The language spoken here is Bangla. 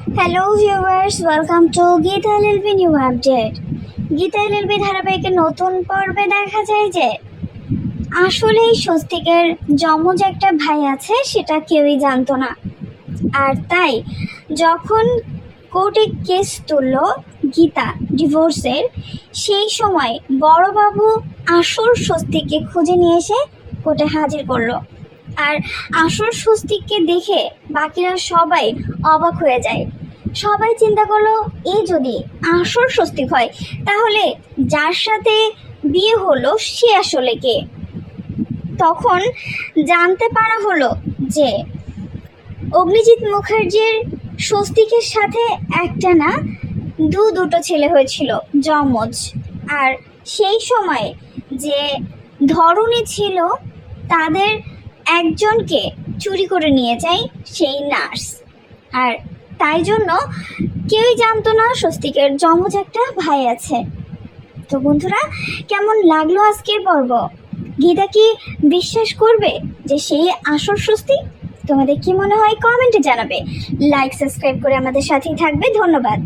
Hello viewers welcome to Geeta LLB new update Geeta LLB ধারাবাহিকের নতুন পর্বে দেখা যায় যে, আসলেই স্বস্তিকের যমজ একটা ভাই আছে, সেটা কেউই জানতো না। আর তাই, যখন কোর্টে কেস তুলল গীতা ডিভোর্সের, সেই সময় বড়বাবু আসল স্বস্তিককে খুঁজে নিয়ে এসে কোর্টে হাজির করল। আর আসল স্বস্তিককে দেখে বাকিরা সবাই অবাক হয়ে যায়। সবাই চিন্তা করল এই যদি আসল স্বস্তিক হয়, তাহলে যার সাথে বিয়ে হলো সে আসলে কে? তখন জানতে পারা হলো যে অগ্নিজিৎ মুখার্জির স্বস্তিকের সাথে একটা না দু দুটো ছেলে হয়েছিল, যমজ। আর সেই সময় যে ধরনী ছিল, তাদের একজনকে চুরি করে নিয়ে যায় সেই নার্স। আর তাই জন্য কেউই জানতো না স্বস্তিকের জমজ একটা ভাই আছে। তো বন্ধুরা, কেমন লাগল আজকের পর্ব? গীতা কি বিশ্বাস করবে যে সেই আসল স্বস্তি? তোমাদের কি মনে হয় কমেন্টে জানাবে। লাইক সাবস্ক্রাইব করে আমাদের সাথেই থাকবে। ধন্যবাদ।